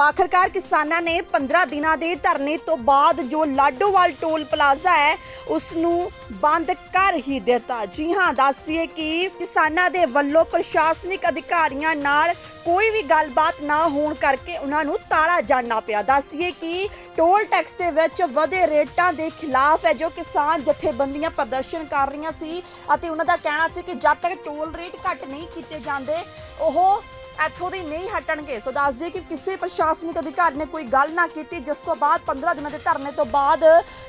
ਆਖਰਕਾਰ ਕਿਸਾਨਾਂ ਨੇ 15 ਦਿਨਾਂ ਦੇ ਧਰਨੇ ਤੋਂ ਬਾਅਦ ਜੋ ਲਾਡੋਵਾਲ ਟੋਲ ਪਲਾਜ਼ਾ ਹੈ ਉਸ ਨੂੰ ਬੰਦ ਕਰ ਹੀ ਦਿੱਤਾ। ਜੀ ਹਾਂ ਦੱਸੀਏ ਕਿ ਕਿਸਾਨਾਂ ਦੇ ਵੱਲੋਂ ਪ੍ਰਸ਼ਾਸਨਿਕ ਅਧਿਕਾਰੀਆਂ ਨਾਲ ਕੋਈ ਵੀ ਗੱਲਬਾਤ ਨਾ ਹੋਣ ਕਰਕੇ ਉਹਨਾਂ ਨੂੰ ਤਾਲਾ ਜਾਣਾ ਪਿਆ। ਦੱਸੀਏ ਕਿ ਟੋਲ ਟੈਕਸ ਦੇ ਵਿੱਚ ਵਧੇ ਰੇਟਾਂ ਦੇ ਖਿਲਾਫ ਹੈ, ਜੋ ਕਿਸਾਨ ਜਥੇਬੰਦੀਆਂ ਪ੍ਰਦਰਸ਼ਨ ਕਰ ਰਹੀਆਂ ਸੀ ਅਤੇ ਉਹਨਾਂ ਦਾ ਕਹਿਣਾ ਸੀ ਕਿ ਜਦ ਤੱਕ ਟੋਲ ਰੇਟ ਘੱਟ ਨਹੀਂ ਕੀਤੇ ਜਾਂਦੇ, ਉਹ ਇੱਥੋਂ ਦੀ ਨਹੀਂ ਹਟਣਗੇ। ਸੋ ਦੱਸ ਦਈਏ ਕਿ ਕਿਸੇ ਪ੍ਰਸ਼ਾਸਨਿਕ ਅਧਿਕਾਰੀ ਨੇ ਕੋਈ ਗੱਲ ਨਾ ਕੀਤੀ। ਜਿਸ ਤੋਂ ਬਾਅਦ 15 ਦਿਨਾਂ ਦੇ ਧਰਨੇ ਤੋਂ ਬਾਅਦ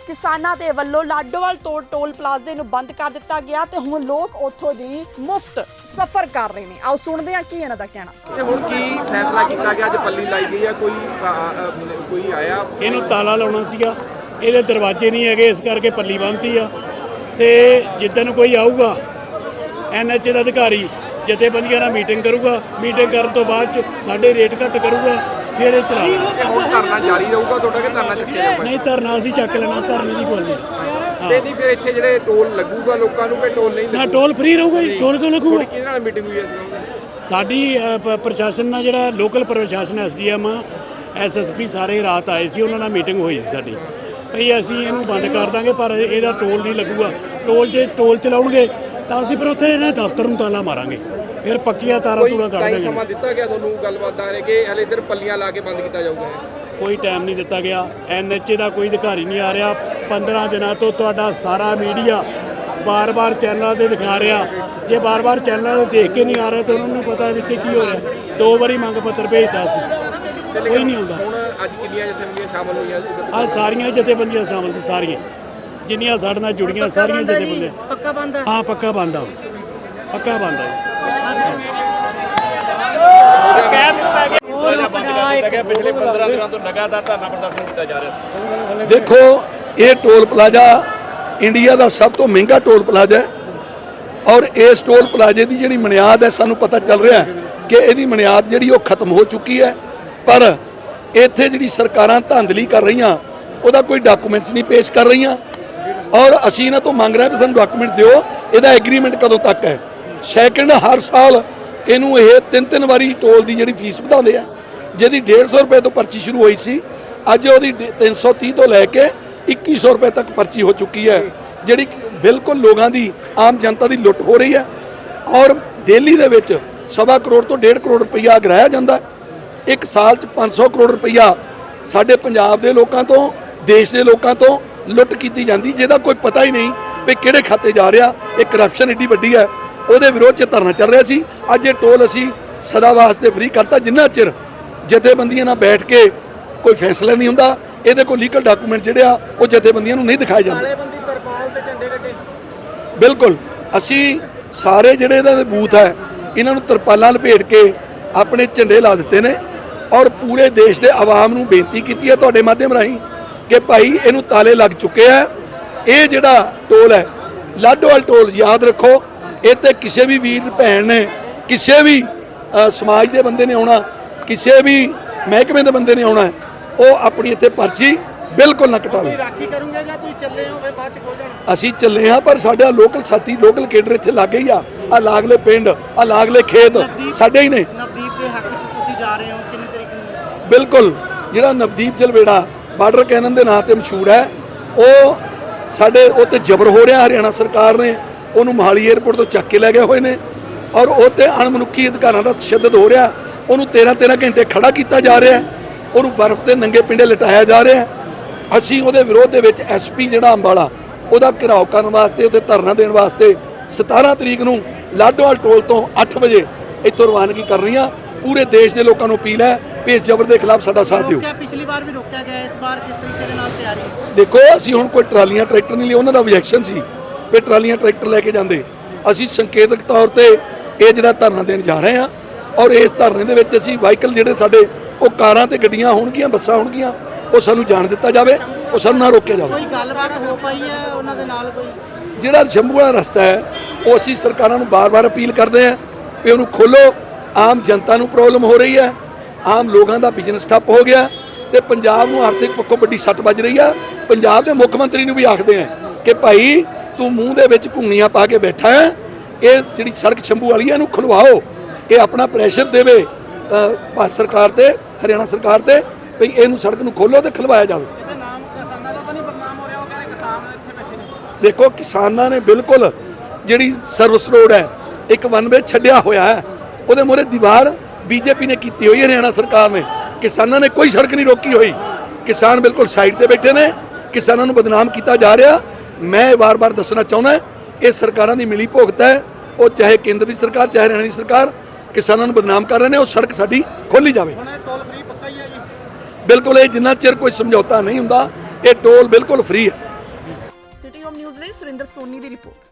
ਕਿਸਾਨਾਂ ਦੇ ਵੱਲੋਂ ਲਾਡੋਵਾਲ ਤੋਂ ਟੋਲ ਪਲਾਜ਼ੇ ਨੂੰ ਬੰਦ ਕਰ ਦਿੱਤਾ ਗਿਆ ਤੇ ਹੁਣ ਲੋਕ ਉੱਥੋਂ ਦੀ ਮੁਫਤ ਸਫ਼ਰ ਕਰ ਰਹੇ ਨੇ। ਆਓ ਸੁਣਦੇ ਹਾਂ ਕੀ ਇਹਨਾਂ ਦਾ ਕਹਿਣਾ। ਤੇ ਹੁਣ ਕੀ ਫੈਸਲਾ ਕੀਤਾ ਗਿਆ? ਅੱਜ ਪੱਲੀ ਲਾਈ ਗਈ ਆ ਕੋਈ ਕੋਈ ਆਇਆ? ਇਹਨੂੰ ਤਾਲਾ ਲਾਉਣਾ ਸੀਗਾ। ਇਹਦੇ ਦਰਵਾਜ਼ੇ ਨਹੀਂ ਹੈਗੇ ਇਸ ਕਰਕੇ ਪੱਲੀ ਬੰਨਤੀ ਆ। ਤੇ ਜਿੱਦਣ ਕੋਈ ਆਊਗਾ ਐਨਐਚ ਦਾ ਅਧਿਕਾਰੀ ਜਥੇਬੰਦੀਆਂ ਨਾਲ ਮੀਟਿੰਗ ਕਰੂਗਾ। ਮੀਟਿੰਗ ਕਰਨ ਤੋਂ ਬਾਅਦ ਚ ਸਾਡੇ ਰੇਟ ਘੱਟ ਕਰੂਗਾ ਫਿਰ ਇਹ ਚਲਾ ਤੇ ਹੁਣ ਧਰਨਾ ਜਾਰੀ ਰਹੂਗਾ ਤੁਹਾਡਾ ਕਿ ਧਰਨਾ ਚੱਕਿਆ ਜਾਊਗਾ? ਨਹੀਂ ਧਰਨਾ ਅਸੀਂ ਚੱਕ ਲੈਣਾ ਧਰਨੇ ਦੀ ਕੋਈ ਨਹੀਂ ਤੇ ਨਹੀਂ ਫਿਰ ਇੱਥੇ ਜਿਹੜੇ ਟੋਲ ਲੱਗੂਗਾ ਲੋਕਾਂ ਨੂੰ ਕਿ ਟੋਲ ਨਹੀਂ ਨਾ ਲੱਗੂਗਾ? ਟੋਲ ਫ੍ਰੀ ਰਹੂਗਾ ਜੀ ਟੋਲ ਕਿਉਂ ਲੱਗੂਗਾ? ਕਿਹਦੇ ਨਾਲ ਮੀਟਿੰਗ ਹੋਈ ਸੀ ਸਾਡੀ ਪ੍ਰਸ਼ਾਸਨ ਨਾਲ ਜਿਹੜਾ ਲੋਕਲ ਪ੍ਰਸ਼ਾਸਨ ਐਸਡੀਐਮ ਐਸਐਸਪੀ ਸਾਰੇ ਰਾਤ ਆਏ ਸੀ ਉਹਨਾਂ ਨਾਲ ਮੀਟਿੰਗ ਹੋਈ ਸੀ ਸਾਡੀ। ਭਈ ਅਸੀਂ ਇਹਨੂੰ ਬੰਦ ਕਰ ਦਾਂਗੇ ਪਰ ਇਹਦਾ ਟੋਲ ਨਹੀਂ ਲੱਗੂਗਾ। ਟੋਲ ਜੇ ਟੋਲ ਚਲਾਉਣਗੇ ਤਾਂ ਅਸੀਂ ਫਿਰ ਉੱਥੇ ਇਹਨਾਂ ਦਫ਼ਤਰ ਨੂੰ ਤਾਲਾ ਮਾਰਾਂਗੇ। ਫਿਰ ਪੱਕੀਆਂ ਤਾਰਾਂ ਕੋਈ ਤੂਰਾਂ ਕੱਢ ਟਾਈਮ ਸਮਾਂ ਦਿੱਤਾ ਗਿਆ ਤੁਹਾਨੂੰ ਗੱਲਬਾਤ ਦਾ ਕਿ ਹਲੇ ਸਿਰਫ ਪੱਲੀਆਂ ਲਾ ਕੇ ਬੰਦ ਕੀਤਾ ਜਾਊਗਾ ਕੋਈ ਟਾਈਮ ਨਹੀਂ ਦਿੱਤਾ ਗਿਆ। ਐਨਐਚਏ ਦਾ ਕੋਈ ਅਧਿਕਾਰੀ ਨਹੀਂ ਆ ਰਿਹਾ। 15 ਦਿਨਾਂ ਤੋਂ ਤੁਹਾਡਾ ਸਾਰਾ ਮੀਡੀਆ ਬਾਰ-ਬਾਰ ਚੈਨਲਾਂ ਤੇ ਦਿਖਾ ਰਿਹਾ। ਜੇ ਬਾਰ-ਬਾਰ ਚੈਨਲਾਂ ਤੇ ਦੇਖ ਕੇ ਨਹੀਂ ਆ ਰਿਹਾ ਤਾਂ ਉਹਨਾਂ ਨੂੰ ਪਤਾ ਵਿੱਚ ਕੀ ਹੋ ਰਿਹਾ। ਦੋ ਵਾਰੀ ਮੰਗ ਪੱਤਰ ਭੇਜਤਾ ਸੀ। ਕੋਈ ਨਹੀਂ ਆਉਂਦਾ। ਹੁਣ ਅੱਜ ਕਿੰਨੀਆਂ ਜਥੇਬੰਦੀਆਂ ਸ਼ਾਮਲ ਹੋਈਆਂ? ਆ ਸਾਰੀਆਂ ਜਥੇਬੰਦੀਆਂ ਸ਼ਾਮਲ ਸੀ ਸਾਰੀਆਂ। ਜਿੰਨੀਆਂ ਸਾਡੇ ਨਾਲ ਜੁੜੀਆਂ ਸਾਰੀਆਂ ਜਥੇਬੰਦੀਆਂ ਪੱਕਾ ਬੰਦ। ਹੈ ਪੱਕਾ ਬੰਦ। ਆ ਪੱਕਾ ਬੰਦ ਆ ਪਿਛਲੇ 15 ਦਿਨਾਂ ਤੋਂ ਲਗਾਤਾਰ ਧਰਨਾ ਪ੍ਰਦਰਸ਼ਨ ਕੀਤਾ ਜਾ ਰਿਹਾ। ਦੇਖੋ ਇਹ ਟੋਲ ਪਲਾਜ਼ਾ ਇੰਡੀਆ ਦਾ ਸਭ ਤੋਂ ਮਹਿੰਗਾ ਟੋਲ ਪਲਾਜ਼ਾ ਹੈ ਔਰ ਇਸ ਟੋਲ ਪਲਾਜ਼ੇ ਦੀ ਜਿਹੜੀ ਬੁਨਿਆਦ ਹੈ ਸਾਨੂੰ ਪਤਾ ਚੱਲ ਰਿਹਾ ਹੈ ਕਿ ਇਹਦੀ ਬੁਨਿਆਦ ਜਿਹੜੀ ਉਹ ਖਤਮ ਹੋ ਚੁੱਕੀ ਹੈ। ਪਰ ਇੱਥੇ ਜਿਹੜੀ ਸਰਕਾਰਾਂ ਧਾਂਦਲੀ ਕਰ ਰਹੀਆਂ ਉਹਦਾ ਕੋਈ ਡਾਕੂਮੈਂਟਸ ਨਹੀਂ ਪੇਸ਼ ਕਰ ਰਹੀਆਂ। ਔਰ ਅਸੀਂ ਇਹਨਾਂ ਤੋਂ ਮੰਗ ਰਹੇ ਹਾਂ ਕਿ ਸਾਨੂੰ ਡਾਕੂਮੈਂਟ ਦਿਓ, ਇਹਦਾ ਐਗਰੀਮੈਂਟ ਕਦੋਂ ਤੱਕ ਹੈ? ਸੈਕਿੰਡ ਹਰ ਸਾਲ ਇਹਨੂੰ ਇਹ ਤਿੰਨ ਤਿੰਨ ਵਾਰੀ ਟੋਲ ਦੀ ਜਿਹੜੀ ਫੀਸ ਵਧਾਉਂਦੇ ਆ, ਜਿਹਦੀ 150 ਰੁਪਏ ਤੋਂ ਪਰਚੀ ਸ਼ੁਰੂ ਹੋਈ ਸੀ, ਅੱਜ ਉਹਦੀ ਡੇ- 330 ਤੋਂ ਲੈ ਕੇ 2100 ਰੁਪਏ ਤੱਕ ਪਰਚੀ ਹੋ ਚੁੱਕੀ ਹੈ, ਜਿਹੜੀ ਬਿਲਕੁਲ ਲੋਕਾਂ ਦੀ, ਆਮ ਜਨਤਾ ਦੀ ਲੁੱਟ ਹੋ ਰਹੀ ਹੈ। ਔਰ ਦਿੱਲੀ ਦੇ ਵਿੱਚ ਸਵਾ ਕਰੋੜ ਤੋਂ 1.5 ਕਰੋੜ ਰੁਪਈਆ ਗਰਾਇਆ ਜਾਂਦਾ ਇੱਕ ਸਾਲ 'ਚ 500 ਕਰੋੜ ਰੁਪਈਆ ਸਾਡੇ ਪੰਜਾਬ ਦੇ ਲੋਕਾਂ ਤੋਂ, ਦੇਸ਼ ਦੇ ਲੋਕਾਂ ਤੋਂ ਲੁੱਟ ਕੀਤੀ ਜਾਂਦੀ ਜਿਹਦਾ ਕੋਈ ਪਤਾ ਹੀ ਨਹੀਂ ਵੀ ਕਿਹੜੇ ਖਾਤੇ ਜਾ ਰਿਹਾ ਇਹ ਕਰਪਸ਼ਨ ਏਡੀ ਵੱਡੀ ਹੈ। ਉਹਦੇ ਵਿਰੋਧ 'ਚ ਧਰਨਾ ਚੱਲ ਰਿਹਾ ਸੀ। ਅੱਜ ਇਹ ਟੋਲ ਅਸੀਂ ਸਦਾ ਵਾਸਤੇ ਫ੍ਰੀ ਕਰਤਾ ਜਿੰਨਾ ਚਿਰ ਜਥੇਬੰਦੀਆਂ ਨਾਲ ਬੈਠ ਕੇ ਕੋਈ ਫੈਸਲਾ ਨਹੀਂ ਹੁੰਦਾ ਇਹਦੇ ਕੋਲ ਲੀਗਲ ਡਾਕੂਮੈਂਟ ਜਿਹੜੇ ਆ ਉਹ ਜਥੇਬੰਦੀਆਂ ਨੂੰ ਨਹੀਂ ਦਿਖਾਏ ਜਾਂਦੇ। ਬਿਲਕੁਲ ਅਸੀਂ ਸਾਰੇ ਜਿਹੜੇ ਇਹਨਾਂ ਦੇ ਬੂਥ ਹੈ ਇਹਨਾਂ ਨੂੰ ਤਰਪਾਲਾਂ ਲਪੇਟ ਕੇ ਆਪਣੇ ਝੰਡੇ ਲਾ ਦਿੱਤੇ ਨੇ ਔਰ ਪੂਰੇ ਦੇਸ਼ ਦੇ ਆਵਾਮ ਨੂੰ ਬੇਨਤੀ ਕੀਤੀ ਹੈ ਤੁਹਾਡੇ ਮਾਧਿਅਮ ਰਾਹੀਂ ਕਿ ਭਾਈ ਇਹਨੂੰ ਤਾਲੇ ਲੱਗ ਚੁੱਕੇ ਆ। ਇਹ ਜਿਹੜਾ ਟੋਲ ਹੈ ਲਾਡੋਵਾਲ ਟੋਲ ਯਾਦ ਰੱਖੋ ਇਹ ਤੇ ਕਿਸੇ ਵੀ ਵੀਰ ਭੈਣ ਨੇ ਕਿਸੇ ਵੀ ਸਮਾਜ ਦੇ ਬੰਦੇ ਨੇ ਆਉਣਾ ਕਿਸੇ ਵੀ ਮਹਿਕਮੇ ਦੇ ਬੰਦੇ ਨੇ ਆਉਣਾ ਉਹ ਆਪਣੀ ਇੱਥੇ ਪਰਚੀ ਬਿਲਕੁਲ ਨਾ ਕਟਾਵੇ। ਰਾਖੀ ਕਰੂੰਗੇ ਜਾਂ ਤੁਸੀਂ ਚੱਲੇ ਹੋ ਵੇ ਬਾਅਦ ਚ ਖੋਲ ਜਾਣ? ਅਸੀਂ ਚੱਲੇ ਹਾਂ ਪਰ ਸਾਡਾ ਲੋਕਲ ਸਾਥੀ ਲੋਕਲ ਕੇਡਰ ਇੱਥੇ ਲੱਗੇ ਹੀ ਆ। ਆ ਲਾਗਲੇ ਪਿੰਡ ਆ ਲਾਗਲੇ ਖੇਤ ਸਾਡੇ ਹੀ ਨੇ। ਨਵਦੀਪ ਦੇ ਹੱਕ ਚ ਤੁਸੀਂ ਜਾ ਰਹੇ ਹੋ ਕਿੰਨੀ ਤਰੀਕ ਨੂੰ ਬਿਲਕੁਲ ਜਿਹੜਾ ਨਵਦੀਪ ਜਲਵੇੜਾ ਬਾਰਡਰ ਕੈਨਨ ਦੇ ਨਾਂ ਤੇ ਮਸ਼ਹੂਰ ਹੈ। ਉਹ ਸਾਡੇ ਉੱਤੇ ਜ਼ਬਰ ਹੋ ਰਿਹਾ ਹਰਿਆਣਾ ਸਰਕਾਰ ਨੇ। ਉਹਨੂੰ ਮੋਹਾਲੀ 에ਅਰਪੋਰਟ ਤੋਂ ਚੱਕ ਕੇ ਲੈ ਗਏ ਹੋਏ ਨੇ। ਔਰ ਉਹ ਤੇ ਅਣਮਨੁੱਖੀ ਅਧਿਕਾਰਾਂ ਦਾ ਤਸ਼ੱਦਦ ਹੋ ਰਿਹਾ। ਉਹਨੂੰ 13 13 ਘੰਟੇ ਖੜਾ ਕੀਤਾ ਜਾ ਰਿਹਾ ਉਹਨੂੰ ਬਰਫ਼ ਤੇ ਨੰਗੇ ਪਿੰਡੇ ਲਟਾਇਆ ਜਾ ਰਿਹਾ ਅਸੀਂ ਉਹਦੇ ਵਿਰੋਧ ਦੇ ਵਿੱਚ ਐਸਪੀ ਜਿਹੜਾ ਅੰਬਾਲਾ, ਉਹਦਾ ਘਿਰਾਓ ਕਰਨ ਵਾਸਤੇ, ਉੱਥੇ ਧਰਨਾ ਦੇਣ ਵਾਸਤੇ 17 ਤਰੀਕ ਨੂੰ ਲਾਡੋਵਾਲ ਟੋਲ ਤੋਂ 8 ਵਜੇ ਇੱਥੋਂ ਰਵਾਨਗੀ ਕਰ ਰਹੀਆਂ। ਪੂਰੇ ਦੇਸ਼ ਦੇ ਲੋਕਾਂ ਨੂੰ ਅਪੀਲ ਹੈ ਵੀ ਇਸ ਜ਼ਬਰ ਦੇ ਖਿਲਾਫ ਸਾਡਾ ਸਾਥ ਦਿਓ। ਰੋਕਿਆ ਪਿਛਲੀ ਵਾਰ ਵੀ ਰੋਕਿਆ ਗਿਆ ਇਸ ਵਾਰ ਕਿਸ ਤਰੀਕੇ ਦੇ ਨਾਲ ਤਿਆਰੀ? ਹੈ? ਦੇਖੋ ਅਸੀਂ ਹੁਣ ਕੋਈ ਟਰਾਲੀਆਂ ਟਰੈਕਟਰ ਨਹੀਂ ਲਈ ਉਹਨਾਂ ਦਾ ਆਬਜੈਕਸ਼ਨ ਸੀ ਵੀ ਟਰਾਲੀਆਂ ਟਰੈਕਟਰ ਲੈ ਕੇ ਜਾਂਦੇ। ਅਸੀਂ ਸੰਕੇਤਕ ਤੌਰ ਤੇ ਇਹ ਜਿਹੜਾ ਧਰਨਾ ਦੇਣ ਜਾ ਰਹੇ ਹਾਂ ਔਰ ਇਸ ਧਰਨੇ ਦੇ ਵਿੱਚ ਅਸੀਂ ਵਾਹੀਕਲ ਜਿਹੜੇ ਸਾਡੇ ਉਹ ਕਾਰਾਂ ਤੇ ਗੱਡੀਆਂ ਹੋਣਗੀਆਂ ਬੱਸਾਂ ਹੋਣਗੀਆਂ ਉਹ ਸਾਨੂੰ ਜਾਣ ਦਿੱਤਾ ਜਾਵੇ ਉਹ ਸਾਨੂੰ ਨਾ ਰੋਕਿਆ ਜਾਵੇ। ਕੋਈ ਗੱਲਬਾਤ ਹੋ ਪਾਈ ਹੈ ਉਹਨਾਂ ਦੇ ਨਾਲ ਕੋਈ? ਜਿਹੜਾ ਸ਼ੰਭੂ ਵਾਲਾ ਰਸਤਾ ਹੈ ਉਹ ਅਸੀਂ ਸਰਕਾਰਾਂ ਨੂੰ ਬਾਰ-ਬਾਰ ਅਪੀਲ ਕਰਦੇ ਹਾਂ ਵੀ ਉਹਨੂੰ ਖੋਲੋ। ਆਮ ਜਨਤਾ ਨੂੰ ਪ੍ਰੋਬਲਮ ਹੋ ਰਹੀ ਹੈ। ਆਮ ਲੋਕਾਂ ਦਾ ਬਿਜ਼ਨਸ ਠੱਪ ਹੋ ਗਿਆ। ਤੇ ਪੰਜਾਬ ਨੂੰ ਆਰਥਿਕ ਪੱਖੋਂ ਵੱਡੀ ਸੱਟ ਵੱਜ ਰਹੀ ਆ। ਪੰਜਾਬ ਦੇ ਮੁੱਖ ਮੰਤਰੀ ਨੂੰ ਵੀ ਆਖਦੇ ਆ ਕਿ ਭਾਈ ਤੂੰ ਮੂੰਹ ਦੇ ਵਿੱਚ ਘੁੰਗਣੀਆਂ ਪਾ ਕੇ ਬੈਠਾ ਹੈ। ਇਹ ਜਿਹੜੀ ਸੜਕ ਸ਼ੰਭੂ ਵਾਲੀ ਹੈ ਇਹਨੂੰ ਖੁਲਵਾਓ। ਇਹ ਆਪਣਾ ਪ੍ਰੈਸ਼ਰ ਦੇਵੇ ਭਾਰਤ ਸਰਕਾਰ ਤੇ ਹਰਿਆਣਾ ਸਰਕਾਰ ਤੇ ਵੀ ਇਹਨੂੰ ਸੜਕ ਨੂੰ ਖੋਲੋ ਤੇ ਖਲਵਾਇਆ ਜਾਵੇ। ਦੇਖੋ ਕਿਸਾਨਾਂ ਨੇ ਬਿਲਕੁਲ ਜਿਹੜੀ ਸਰਵਿਸ ਰੋਡ ਹੈ ਇੱਕ ਵਨ ਵੇ ਛੱਡਿਆ ਹੋਇਆ ਹੈ। ਉਹਦੇ ਮੂਹਰੇ ਦੀਵਾਰ ਬੀਜੇਪੀ ਨੇ ਕੀਤੀ ਹੋਈ ਹੈ ਹਰਿਆਣਾ ਸਰਕਾਰ ਨੇ। ਕਿਸਾਨਾਂ ਨੇ ਕੋਈ ਸੜਕ ਨਹੀਂ ਰੋਕੀ ਹੋਈ। ਕਿਸਾਨ ਬਿਲਕੁਲ ਸਾਈਡ ਤੇ ਬੈਠੇ ਨੇ। ਕਿਸਾਨਾਂ ਨੂੰ ਬਦਨਾਮ ਕੀਤਾ ਜਾ ਰਿਹਾ। ਮੈਂ ਵਾਰ-ਵਾਰ ਦੱਸਣਾ ਚਾਹੁੰਦਾ ਇਹ ਸਰਕਾਰਾਂ ਦੀ ਮਿਲੀ ਭੁਗਤ ਹੈ। ਉਹ ਚਾਹੇ ਕੇਂਦਰ ਦੀ ਸਰਕਾਰ ਚਾਹੇ ਹਰਿਆਣਾ ਦੀ ਸਰਕਾਰ ਕਿਸਾਨਾਂ ਨੂੰ ਬਦਨਾਮ ਕਰ ਰਹੇ ਨੇ ਉਹ ਸੜਕ ਸਾਡੀ ਖੋਲੀ ਜਾਵੇ। ਹੁਣ ਇਹ ਟੋਲ ਫ੍ਰੀ ਪੱਕਾ ਹੀ ਹੈ ਜੀ। ਬਿਲਕੁਲ ਇਹ ਜਿੰਨਾ ਚਿਰ ਕੋਈ ਸਮਝੌਤਾ ਨਹੀਂ ਹੁੰਦਾ ਇਹ ਟੋਲ ਬਿਲਕੁਲ ਫ੍ਰੀ ਹੈ। ਸਿਟੀ ਹੋਮ ਨਿਊਜ਼ ਲਈ ਸੁਰਿੰਦਰ ਸੋਨੀ ਦੀ ਰਿਪੋਰਟ।